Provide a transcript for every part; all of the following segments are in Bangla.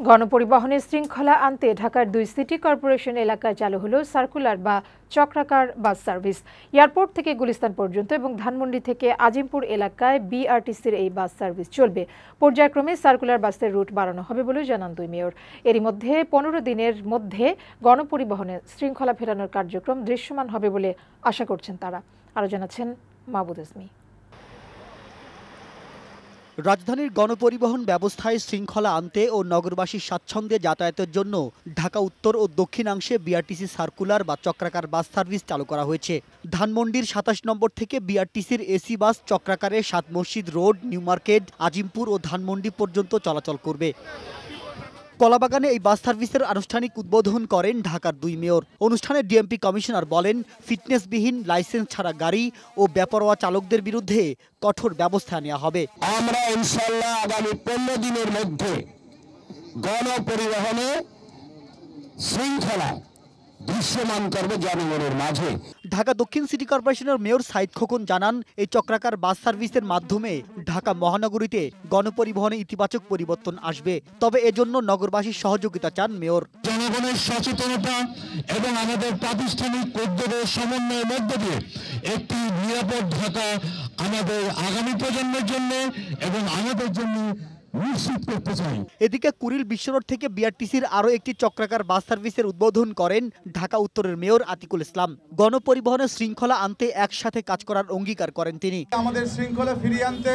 গণপরিবহনের শৃঙ্খলা আনতে ঢাকার দুই সিটি কর্পোরেশন এলাকায় চালু হলো সার্কুলার বা চক্রাকার বাস সার্ভিস। এয়ারপোর্ট থেকে গুলিস্তান পর্যন্ত এবং ধানমন্ডি থেকে আজিমপুর এলাকায় বিআরটিসির এই বাস সার্ভিস চলবে। পর্যায়ক্রমে সার্কুলার বাসের রুট বাড়ানো হবে বলে জানান দুই মেয়র। এরই মধ্যে পনেরো দিনের মধ্যে গণপরিবহনে শৃঙ্খলা ফেরানোর কার্যক্রম দৃশ্যমান হবে বলে আশা করছেন তারা। আরও জানাচ্ছেন মাহবুদ আজমি। রাজধানীর গণপরিবহন ব্যবস্থায় শৃঙ্খলা আনতে ও নগরবাসীর স্বাচ্ছন্দ্যে যাতায়াতের জন্য ঢাকা উত্তর ও দক্ষিণাংশে বিআরটিসি সার্কুলার বা চক্রাকার বাস সার্ভিস চালু করা হয়েছে। ধানমন্ডির সাতাশ নম্বর থেকে বিআরটিসির AC bus চক্রাকারে Sat Masjid road, New Market, Azimpur ও ধানমন্ডি পর্যন্ত চলাচল করবে। কলাবাগানে এই বাস সার্ভিসের আনুষ্ঠানিক উদ্বোধন করেন ঢাকার দুই মেয়র। অনুষ্ঠানে ডিএমপি কমিশনার বলেন, ফিটনেসবিহীন লাইসেন্স ছাড়া গাড়ি ও বেপরোয়া চালকদের বিরুদ্ধে কঠোর ব্যবস্থা নেওয়া হবে। আমরা ইনশাল্লাহ আগামী পনেরো দিনের মধ্যে গণপরিবহনে শৃঙ্খলা দৃশ্যমান করবে জনগণের মাঝে। ঢাকা দক্ষিণ সিটি কর্পোরেশনের মেয়র সাইদ খোকন জানান এই চক্রাকার বাস সার্ভিসের মাধ্যমে ঢাকা মহানগরীতে গণপরিবহনে ইতিবাচক পরিবর্তন আসবে। তবে এজন্য নগরবাসীর সহযোগিতা চান মেয়র। জনগণের সচেতনতা এবং আমাদের প্রাতিষ্ঠানিক উদ্যোগের সমন্বয়ের মধ্য দিয়ে একটি নিরাপদ ঢাকা আমাদের আগামী প্রজন্মের জন্য এবং আমাদের জন্য নিশ্চিত করতে চাই। এদিকে কুড়িল বিশ্বরোড থেকে বিআরটিসির আরও একটি চক্রাকার বাস সার্ভিসের উদ্বোধন করেন ঢাকা উত্তরের মেয়র আতিকুল ইসলাম। গণপরিবহনের শৃঙ্খলা আনতে একসাথে কাজ করার অঙ্গীকার করেন তিনি। আমাদের শৃঙ্খলা ফিরিয়ে আনতে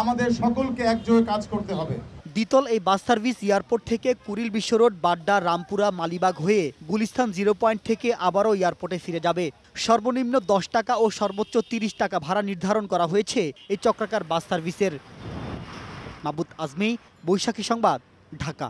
আমাদের সকলকে একযোগে কাজ করতে হবে। দ্বিতল এই বাস সার্ভিস এয়ারপোর্ট থেকে কুড়িল বিশ্ব রোড বাড্ডা রামপুরা মালিবাগ হয়ে গুলিস্তান জিরো পয়েন্ট থেকে আবারও এয়ারপোর্টে ফিরে যাবে। সর্বনিম্ন দশ টাকা ও সর্বোচ্চ তিরিশ টাকা ভাড়া নির্ধারণ করা হয়েছে এই চক্রাকার বাস সার্ভিসের। মাবুত আজমি বৈশাখী সংবাদ ঢাকা।